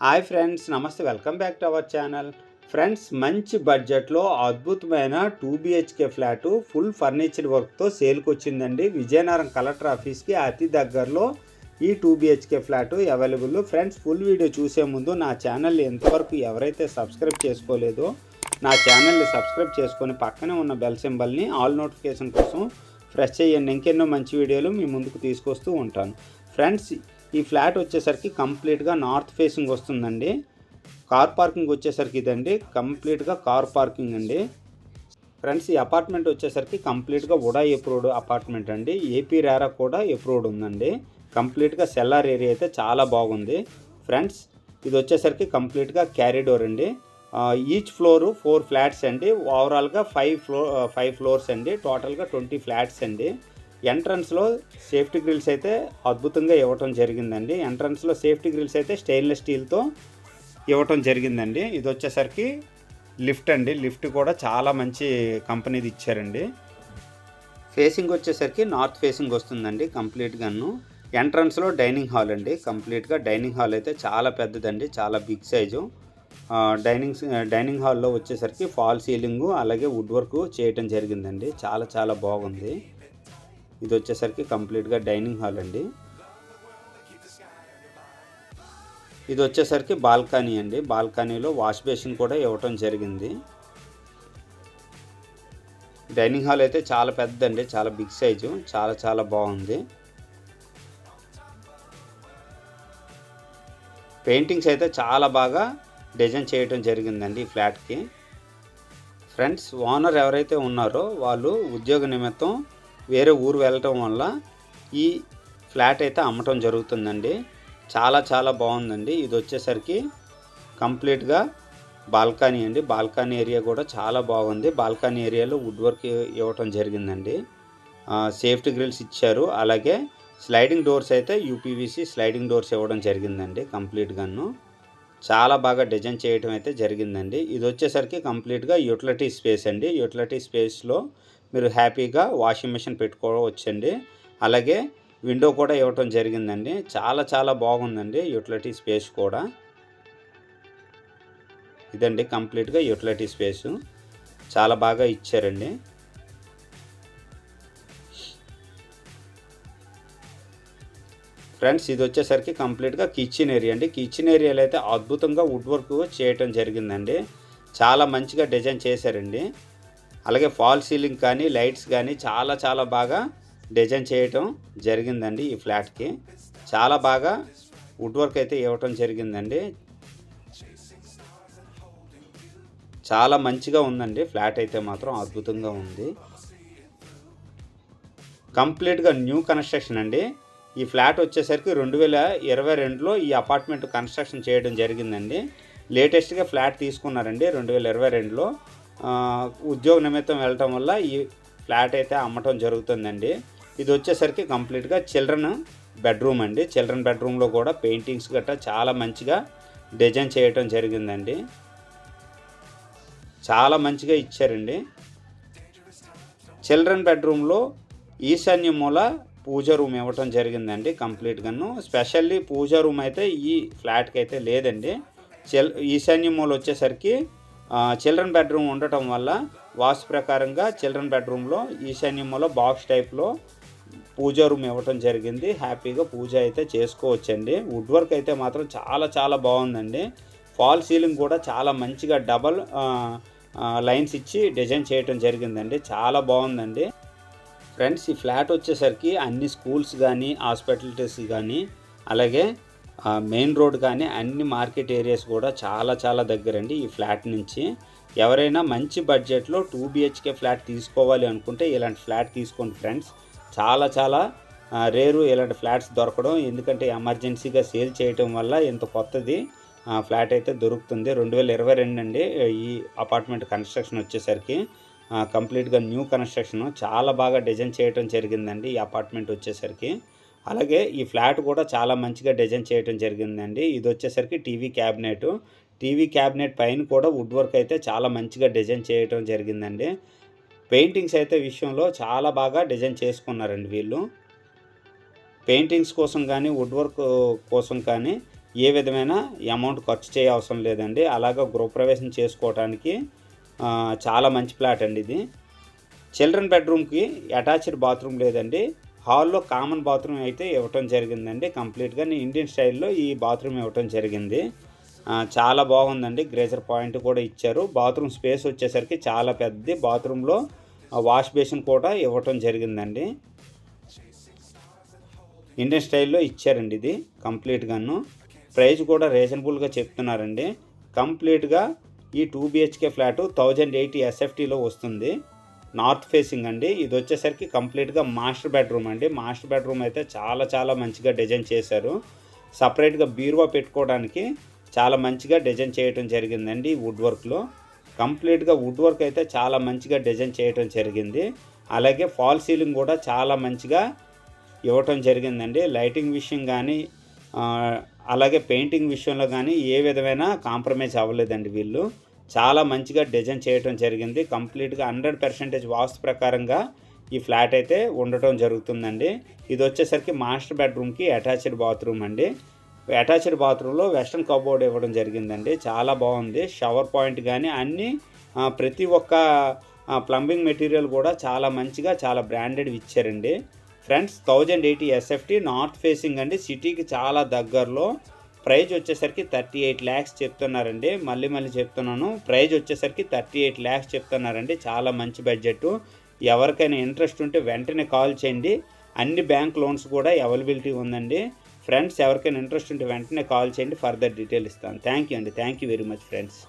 Hi friends నమస్తే welcome back to our channel. Friends మంచి బడ్జెట్లో అద్భుతమైన two BHK flat full furniture వర్క్తో సేల్కి వచ్చిందండి విజయనగరం కలెక్టర్ ఆఫీస్కి అతి దగ్గరలో ఈ two BHK flat available. Friends full video చూసే ముందు నా ఛానల్ ఎంతవరకు ఎవరైతే సబ్స్క్రైబ్ చేసుకోలేదో నా ఛానల్ని సబ్స్క్రైబ్ చేసుకొని పక్కనే ఉన్న బెల్ సింబల్ని ఆల్ నోటిఫికేషన్ కోసం ప్రెస్ చేయండి. ఇంకెన్నో మంచి వీడియోలు మీ ముందుకు తీసుకొస్తూ ఉంటాను. ఫ్రెండ్స్ ఈ ఫ్లాట్ వచ్చేసరికి కంప్లీట్గా నార్త్ ఫేసింగ్ వస్తుందండి. కార్ పార్కింగ్ వచ్చేసరికి ఇదండి. కంప్లీట్గా కార్ పార్కింగ్ అండి. ఫ్రెండ్స్ ఈ అపార్ట్మెంట్ వచ్చేసరికి కంప్లీట్గా ఉడా ఎప్రూవ్డ్ అపార్ట్మెంట్ అండి. ఏపీ రేరా కూడా ఎప్రూవ్డ్ ఉందండి. కంప్లీట్గా సెల్లార్ ఏరియా అయితే చాలా బాగుంది. ఫ్రెండ్స్ ఇది వచ్చేసరికి కంప్లీట్గా క్యారిడోర్ అండి. ఈచ్ ఫ్లోరు ఫోర్ ఫ్లాట్స్ అండి. ఓవరాల్గా ఫైవ్ ఫ్లో ఫైవ్ ఫ్లోర్స్ అండి. టోటల్గా ట్వంటీ ఫ్లాట్స్ అండి. ఎంట్రన్స్లో సేఫ్టీ గ్రిల్స్ అయితే అద్భుతంగా ఇవ్వటం జరిగిందండి. ఎంట్రన్స్లో సేఫ్టీ గ్రిల్స్ అయితే స్టెయిన్లెస్ స్టీల్తో ఇవ్వటం జరిగిందండి. ఇది వచ్చేసరికి లిఫ్ట్ అండి. లిఫ్ట్ కూడా చాలా మంచి కంపెనీది ఇచ్చారండి. ఫేసింగ్ వచ్చేసరికి నార్త్ ఫేసింగ్ వస్తుందండి కంప్లీట్గాను ఎంట్రన్స్లో డైనింగ్ హాల్ అండి. కంప్లీట్గా డైనింగ్ హాల్ అయితే చాలా పెద్దదండి. చాలా బిగ్ సైజు. డైనింగ్ డైనింగ్ హాల్లో వచ్చేసరికి ఫాల్ సీలింగు అలాగే వుడ్ వర్క్ చేయటం జరిగిందండి. చాలా చాలా బాగుంది. ఇది వచ్చేసరికి కంప్లీట్గా డైనింగ్ హాల్ అండి. ఇది వచ్చేసరికి బాల్కనీ అండి. బాల్కనీలో వాష్ బేసిన్ కూడా ఇవ్వటం జరిగింది. డైనింగ్ హాల్ అయితే చాలా పెద్ద అండి చాలా బిగ్ సైజు. చాలా చాలా బాగుంది. పెయింటింగ్స్ అయితే చాలా బాగా డిజైన్ చేయటం జరిగిందండి ఈ ఫ్లాట్కి. ఫ్రెండ్స్ ఓనర్ ఎవరైతే ఉన్నారో వాళ్ళు ఉద్యోగ నిమిత్తం వేరే ఊరు వెళ్ళటం వల్ల ఈ ఫ్లాట్ అయితే అమ్మటం జరుగుతుందండి. చాలా చాలా బాగుందండి. ఇది వచ్చేసరికి కంప్లీట్గా బాల్కనీ అండి. బాల్కనీ ఏరియా కూడా చాలా బాగుంది. బాల్కనీ ఏరియాలో వుడ్ వర్క్ ఇవ్వటం జరిగిందండి. సేఫ్టీ గ్రిల్స్ ఇచ్చారు. అలాగే స్లైడింగ్ డోర్స్ అయితే యూపీవీసీ స్లైడింగ్ డోర్స్ ఇవ్వడం జరిగిందండి కంప్లీట్గాను. చాలా బాగా డిజైన్ చేయడం అయితే జరిగిందండి. ఇది వచ్చేసరికి కంప్లీట్గా యూటిలిటీ స్పేస్ అండి. యూటిలిటీ స్పేస్లో మీరు హ్యాపీగా వాషింగ్ మిషన్ పెట్టుకోవచ్చండి. అలాగే విండో కూడా ఇవ్వటం జరిగిందండి. చాలా చాలా బాగుందండి యూటిలిటీ స్పేస్ కూడా. ఇదండి కంప్లీట్గా యూటిలిటీ స్పేసు. చాలా బాగా ఇచ్చారండి. ఫ్రెండ్స్ ఇది వచ్చేసరికి కంప్లీట్గా కిచెన్ ఏరియా అండి. కిచెన్ ఏరియాలో అయితే అద్భుతంగా వుడ్ వర్క్ చేయటం జరిగిందండి. చాలా మంచిగా డిజైన్ చేశారండి. అలాగే ఫాల్ సీలింగ్ కానీ లైట్స్ కానీ చాలా చాలా బాగా డిజైన్ చేయటం జరిగిందండి ఈ ఫ్లాట్కి. చాలా బాగా వుడ్ వర్క్ అయితే ఇవ్వటం జరిగిందండి. చాలా మంచిగా ఉందండి. ఫ్లాట్ అయితే మాత్రం అద్భుతంగా ఉంది. కంప్లీట్గా న్యూ కన్స్ట్రక్షన్ అండి. ఈ ఫ్లాట్ వచ్చేసరికి రెండు వేల ఇరవై రెండులో ఈ అపార్ట్మెంట్ కన్స్ట్రక్షన్ చేయడం జరిగిందండి. లేటెస్ట్గా ఫ్లాట్ తీసుకున్నారండి రెండు వేల ఇరవై రెండులో. ఉద్యోగ నిమిత్తం వెళ్ళటం వల్ల ఈ ఫ్లాట్ అయితే అమ్మటం జరుగుతుందండి. ఇది వచ్చేసరికి కంప్లీట్గా చిల్డ్రన్ బెడ్రూమ్ అండి. చిల్డ్రన్ బెడ్రూమ్లో కూడా పెయింటింగ్స్ గట్రా చాలా మంచిగా డిజైన్ చేయటం జరిగిందండి. చాలా మంచిగా ఇచ్చారండి. చిల్డ్రన్ బెడ్రూమ్లో ఈశాన్య మూల పూజ రూమ్ ఇవ్వటం జరిగిందండి కంప్లీట్గాను. స్పెషల్లీ పూజ రూమ్ అయితే ఈ ఫ్లాట్కి అయితే లేదండి. చిల్ ఈశాన్య మూల వచ్చేసరికి చిల్డ్రన్ బెడ్రూమ్ ఉండటం వల్ల వాస్తు ప్రకారంగా చిల్డ్రన్ బెడ్రూమ్లో ఈశాన్యంలో బాక్స్ టైప్లో పూజ రూమ్ ఇవ్వటం జరిగింది. హ్యాపీగా పూజ అయితే చేసుకోవచ్చండి. వుడ్ వర్క్ అయితే మాత్రం చాలా చాలా బాగుందండి. ఫాల్ సీలింగ్ కూడా చాలా మంచిగా డబల్ లైన్స్ ఇచ్చి డిజైన్ చేయటం జరిగిందండి. చాలా బాగుందండి. ఫ్రెండ్స్ ఈ ఫ్లాట్ వచ్చేసరికి అన్ని స్కూల్స్ కానీ హాస్పిటల్స్ కానీ అలాగే మెయిన్ రోడ్ కానీ అన్ని మార్కెట్ ఏరియాస్ కూడా చాలా చాలా దగ్గరండి ఈ ఫ్లాట్ నుంచి. ఎవరైనా మంచి బడ్జెట్లో టూ బిహెచ్కే ఫ్లాట్ తీసుకోవాలి అనుకుంటే ఇలాంటి ఫ్లాట్ తీసుకోండి ఫ్రెండ్స్. చాలా చాలా రేరు ఇలాంటి ఫ్లాట్స్ దొరకడం ఎందుకంటే ఎమర్జెన్సీగా సేల్ చేయటం వల్ల ఇంత కొత్తది ఫ్లాట్ అయితే దొరుకుతుంది. రెండు వేల ఇరవై రెండు అండి ఈ అపార్ట్మెంట్ కన్స్ట్రక్షన్ వచ్చేసరికి కంప్లీట్గా న్యూ కన్స్ట్రక్షన్. చాలా బాగా డిజైన్ చేయడం జరిగిందండి ఈ అపార్ట్మెంట్ వచ్చేసరికి. అలాగే ఈ ఫ్లాట్ కూడా చాలా మంచిగా డిజైన్ చేయడం జరిగిందండి. ఇది వచ్చేసరికి టీవీ క్యాబినెట్. టీవీ క్యాబినెట్ పైన కూడా వుడ్ వర్క్ అయితే చాలా మంచిగా డిజైన్ చేయడం జరిగిందండి. పెయింటింగ్స్ అయితే విషయంలో చాలా బాగా డిజైన్ చేసుకున్నారండి వీళ్ళు. పెయింటింగ్స్ కోసం కానీ వుడ్ వర్క్ కోసం కానీ ఏ విధమైన అమౌంట్ ఖర్చు చేయ అవసరం లేదండి. అలాగే గృహప్రవేశం చేసుకోవడానికి చాలా మంచి ఫ్లాట్ అండి ఇది. చిల్డ్రన్ బెడ్రూమ్కి అటాచ్డ్ బాత్రూమ్ లేదండి. హాల్లో కామన్ బాత్రూమ్ అయితే ఇవ్వటం జరిగిందండి. కంప్లీట్గా నేను ఇండియన్ స్టైల్లో ఈ బాత్రూమ్ ఇవ్వటం జరిగింది. చాలా బాగుందండి. గ్రేజర్ పాయింట్ కూడా ఇచ్చారు. బాత్రూమ్ స్పేస్ వచ్చేసరికి చాలా పెద్దది. బాత్రూంలో వాష్ బేసిన్ కూడా ఇవ్వటం జరిగిందండి. ఇండియన్ స్టైల్లో ఇచ్చారండి ఇది కంప్లీట్గాను. ప్రైస్ కూడా రీజనబుల్గా చెప్తున్నారండి. కంప్లీట్గా ఈ two BHK flat thousand eighty ఎస్ఎఫ్టీలో వస్తుంది. నార్త్ ఫేసింగ్ అండి. ఇది వచ్చేసరికి కంప్లీట్గా మాస్టర్ బెడ్రూమ్ అండి. మాస్టర్ బెడ్రూమ్ అయితే చాలా చాలా మంచిగా డిజైన్ చేశారు. సపరేట్గా బీరువా పెట్టుకోవడానికి చాలా మంచిగా డిజైన్ చేయటం జరిగిందండి వుడ్ వర్క్లో కంప్లీట్గా వుడ్ వర్క్ అయితే చాలా మంచిగా డిజైన్ చేయటం జరిగింది. అలాగే ఫాల్ సీలింగ్ కూడా చాలా మంచిగా ఇవ్వటం జరిగిందండి. లైటింగ్ విషయం కానీ అలాగే పెయింటింగ్ విషయంలో కానీ ఏ విధమైన కాంప్రమైజ్ అవ్వలేదండి వీళ్ళు. చాలా మంచిగా డిజైన్ చేయటం జరిగింది. కంప్లీట్గా హండ్రెడ్ పర్సెంటేజ్ వాస్తు ప్రకారంగా ఈ ఫ్లాట్ అయితే ఉండటం జరుగుతుందండి. ఇది వచ్చేసరికి మాస్టర్ బెడ్రూమ్కి అటాచ్డ్ బాత్రూమ్ అండి. అటాచ్డ్ బాత్రూంలో వెస్ట్రన్ కబోర్డ్ ఇవ్వడం జరిగిందండి. చాలా బాగుంది. షవర్ పాయింట్ కానీ అన్నీ ప్రతి ఒక్క ప్లంబింగ్ మెటీరియల్ కూడా చాలా మంచిగా చాలా బ్రాండెడ్ ఇచ్చారండి. Friends thousand eighty SFT north facing అండి. సిటీకి చాలా దగ్గరలో ప్రైజ్ వచ్చేసరికి థర్టీ ఎయిట్ ల్యాక్స్ చెప్తున్నారండి. మళ్ళీ మళ్ళీ చెప్తున్నాను. ప్రైజ్ వచ్చేసరికి థర్టీ ఎయిట్ ల్యాక్స్ చెప్తున్నారండి. చాలా మంచి బడ్జెట్. ఎవరికైనా ఇంట్రెస్ట్ ఉంటే వెంటనే కాల్ చేయండి. అన్ని బ్యాంక్ లోన్స్ కూడా అవైలబిలిటీ ఉందండి. ఫ్రెండ్స్ ఎవరికైనా ఇంట్రెస్ట్ ఉంటే వెంటనే కాల్ చేయండి. ఫర్దర్ డీటెయిల్ ఇస్తాను. థ్యాంక్ యూ అండి. Thank you very much friends.